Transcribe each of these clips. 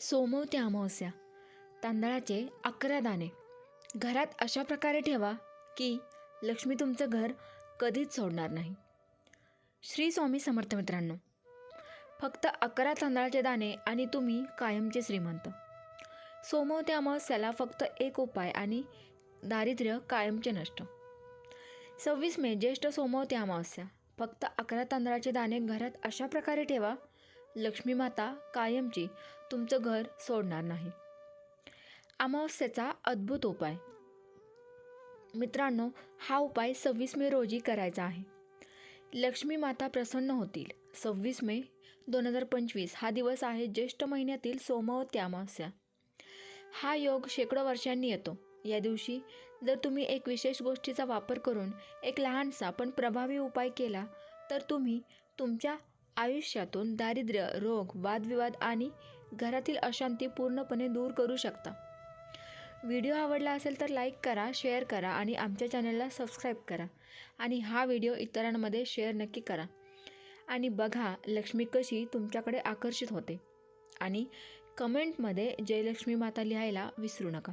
सोमवत्या अमावस्या. तांदळाचे अकरा दाणे. घरात अशा प्रकारे ठेवा की लक्ष्मी तुमचं घर कधीच सोडणार नाही. श्री स्वामी समर्थ मित्रांनो फक्त अकरा तांदळाचे दाणे आणि तुम्ही कायमचे श्रीमंत. सोमवत्या अमावस्याला फक्त एक उपाय आणि दारिद्र्य कायमचे नष्ट. सव्वीस मे ज्येष्ठ सोमवती अमावस्या. फक्त अकरा तांदळाचे दाणे घरात अशा प्रकारे ठेवा लक्ष्मी माता कायमची तुमचं घर सोडणार नाही. अमावस्येचा अद्भुत उपाय. मित्रांनो हा उपाय सव्वीस मे रोजी करायचा आहे. लक्ष्मी माता प्रसन्न होतील. सव्वीस मे दोन हजार पंचवीस हा दिवस आहे ज्येष्ठ महिन्यातील सोमवती अमावस्या. हा योग शेकडो वर्षांनी येतो. या दिवशी जर तुम्ही एक विशेष गोष्टीचा वापर करून एक लहानसा पण प्रभावी उपाय केला तर तुम्ही तुमच्या आयुष्यातून दारिद्र्य रोग वादविवाद आणि घरातील अशांती पूर्णपणे दूर करू शकता. व्हिडिओ आवडला असेल तर लाईक करा शेअर करा आणि आमच्या चॅनलला सबस्क्राईब करा आणि हा व्हिडिओ इतरांमध्ये शेअर नक्की करा. आणि बघा लक्ष्मी कशी तुमच्याकडे आकर्षित होते. आणि कमेंटमध्ये जयलक्ष्मी माता लिहायला विसरू नका.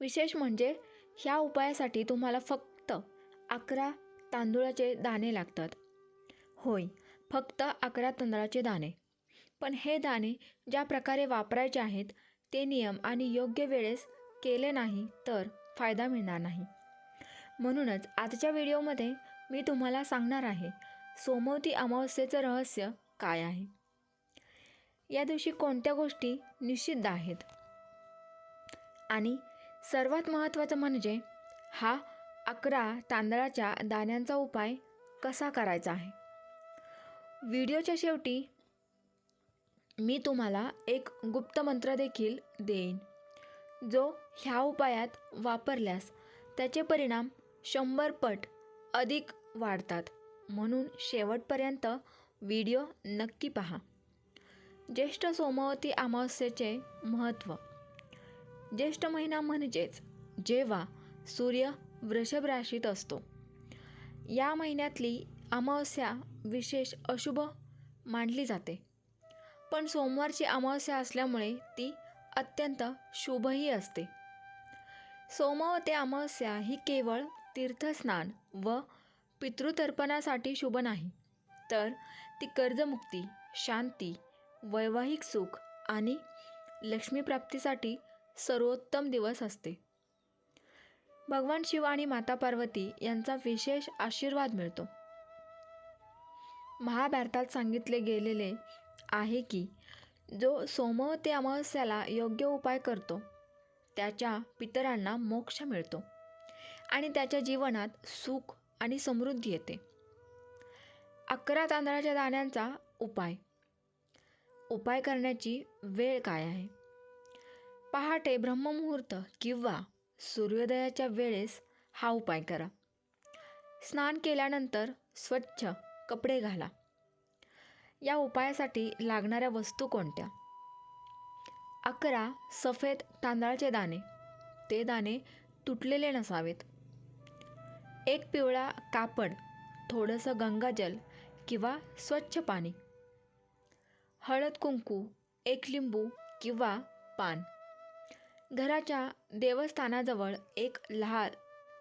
विशेष म्हणजे ह्या उपायासाठी तुम्हाला फक्त अकरा तांदूळाचे दाणे लागतात. होय फक्त अकरा तांदळाचे दाणे. पण हे दाणे ज्या प्रकारे वापरायचे आहेत ते नियम आणि योग्य वेळेस केले नाही तर फायदा मिळणार नाही. म्हणूनच आजच्या व्हिडिओमध्ये मी तुम्हाला सांगणार आहे सोमवती अमावस्येचं रहस्य काय आहे? या दिवशी कोणत्या गोष्टी निषिद्ध आहेत? आणि सर्वात महत्त्वाचं म्हणजे हा अकरा तांदळाच्या दाण्यांचा उपाय कसा करायचा आहे? व्हिडिओच्या शेवटी मी तुम्हाला एक गुप्त मंत्र देखील देईन. जो ह्या उपायात वापरल्यास त्याचे परिणाम शंभर पट अधिक वाढतात. म्हणून शेवटपर्यंत व्हिडिओ नक्की पहा. ज्येष्ठ सोमवती अमावस्येचे महत्त्व. ज्येष्ठ महिना म्हणजेच जेव्हा सूर्य वृषभ राशीत असतो. या महिन्यातली अमावस्या विशेष अशुभ मानली जाते. पण सोमवारची अमावस्या असल्यामुळे ती अत्यंत शुभही असते. सोमवती अमावस्या ही केवळ तीर्थस्नान व पितृतर्पणासाठी शुभ नाही तर ती कर्जमुक्ती शांती वैवाहिक सुख आणि लक्ष्मीप्राप्तीसाठी सर्वोत्तम दिवस असते. भगवान शिव आणि माता पार्वती यांचा विशेष आशीर्वाद मिळतो. महाभारतात सांगितले गेलेले आहे की जो सोमवती अमावस्याला योग्य उपाय करतो त्याच्या पितरांना मोक्ष मिळतो आणि त्याच्या जीवनात सुख आणि समृद्धी येते. अकरा तांदळाच्या दाण्यांचा उपाय. उपाय करण्याची वेळ काय आहे? पहाटे ब्रह्ममुहूर्त किंवा सूर्योदयाच्या वेळेस हा उपाय करा. स्नान केल्यानंतर स्वच्छ कपडे घाला. या उपायासाठी लागणाऱ्या वस्तू कोणत्या? अकरा सफेद तांदळाचे दाणे. ते दाणे तुटलेले नसावेत. एक पिवळा कापड थोडंसं गंगाजल किंवा स्वच्छ पाणी. हळद कुंकू एक लिंबू किंवा पान. घराच्या देवस्थानाजवळ एक लहान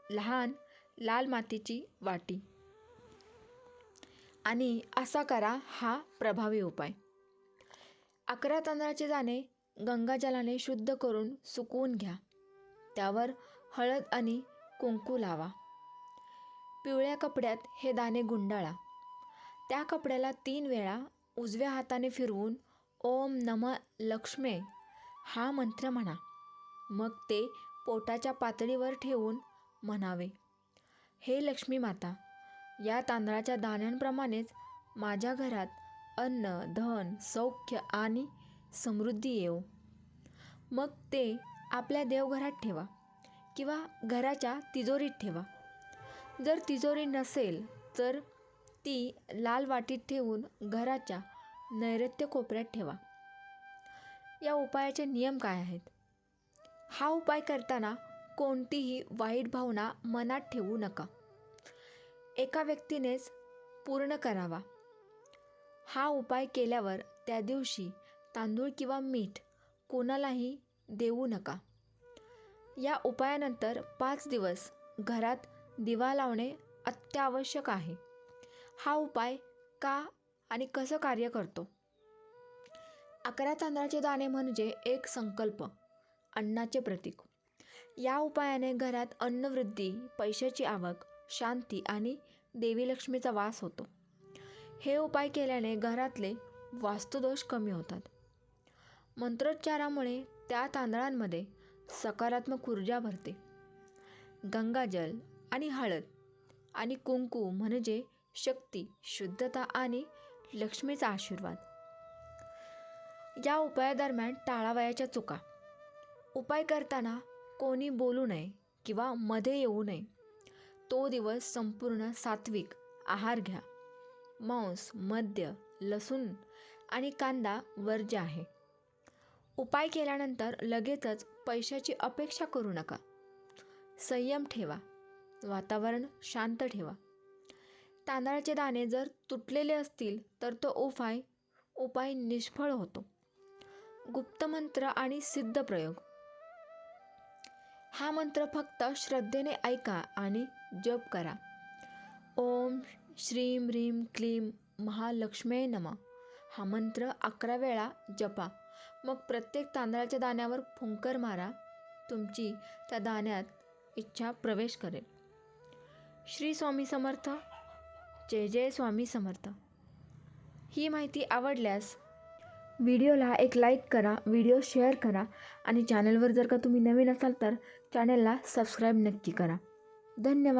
लहान लाल मातीची वाटी. आणि असा करा हा प्रभावी उपाय. अकरा तांदळाचे दाणे गंगाजलाने शुद्ध करून सुकवून घ्या. त्यावर हळद आणि कुंकू लावा. पिवळ्या कपड्यात हे दाणे गुंडाळा. त्या कपड्याला तीन वेळा उजव्या हाताने फिरवून ओम नम लक्ष्मे हा मंत्र म्हणा. मग ते पोटाच्या पातळीवर ठेवून म्हणावे हे लक्ष्मी माता या तांदळाच्या दाण्यांप्रमाणेच माझ्या घरात अन्न धन सौख्य आणि समृद्धी येऊ मग ते आपल्या देवघरात ठेवा किंवा घराच्या तिजोरीत ठेवा. जर तिजोरी नसेल तर ती लाल वाटीत ठेवून घराच्या नैऋत्य कोपऱ्यात ठेवा. या उपायाचे नियम काय आहेत? हा उपाय करताना कोणतीही वाईट भावना मनात ठेवू नका. एका व्यक्तीनेच पूर्ण करावा. हा उपाय केल्यावर त्या दिवशी तांदूळ किंवा मीठ कोणालाही देऊ नका. या उपायानंतर पाच दिवस घरात दिवा लावणे अत्यावश्यक आहे. हा उपाय का आणि कसं कार्य करतो? अकरा तांदळाचे दाणे म्हणजे एक संकल्प अन्नाचे प्रतीक. या उपायाने घरात अन्नवृद्धी पैशाची आवक शांती आणि देवी लक्ष्मीचा वास होतो. हे उपाय केल्याने घरातले वास्तुदोष कमी होतात. मंत्रोच्चारामुळे त्या तांदळांमध्ये सकारात्मक ऊर्जा भरते. गंगाजल आणि हळद आणि कुंकू म्हणजे शक्ती शुद्धता आणि लक्ष्मीचा आशीर्वाद. या उपायादरम्यान टाळावयाच्या चुका. उपाय करताना कोणी बोलू नये किंवा मध्ये येऊ नये. तो दिवस संपूर्ण सात्विक. आहार घ्या. मांस मद्य लसूण आणि कांदा वर्ज्य आहे. उपाय केल्यानंतर लगेचच पैशाची अपेक्षा करू नका. संयम ठेवा. वातावरण शांत ठेवा. तांदळाचे दाणे जर तुटलेले असतील तर तो उपाय उपाय निष्फळ होतो. गुप्तमंत्र आणि सिद्ध प्रयोग. हा मंत्र फक्त श्रद्धेने ऐका आणि जप करा. ओम श्रीम ह्रीम क्लीम महालक्ष्मे नम. हा मंत्र अकरा वेळा जपा. मग प्रत्येक तांदळाच्या दाण्यावर फुंकर मारा. तुमची त्या दाण्यात इच्छा प्रवेश करेल. श्री स्वामी समर्थ. जय जय स्वामी समर्थ. ही माहिती आवडल्यास व्हिडिओला एक लाईक करा व्हिडिओ शेअर करा आणि चॅनलवर जर का तुम्ही नवीन असाल तर चॅनलला सबस्क्राईब नक्की करा. धन्यवाद.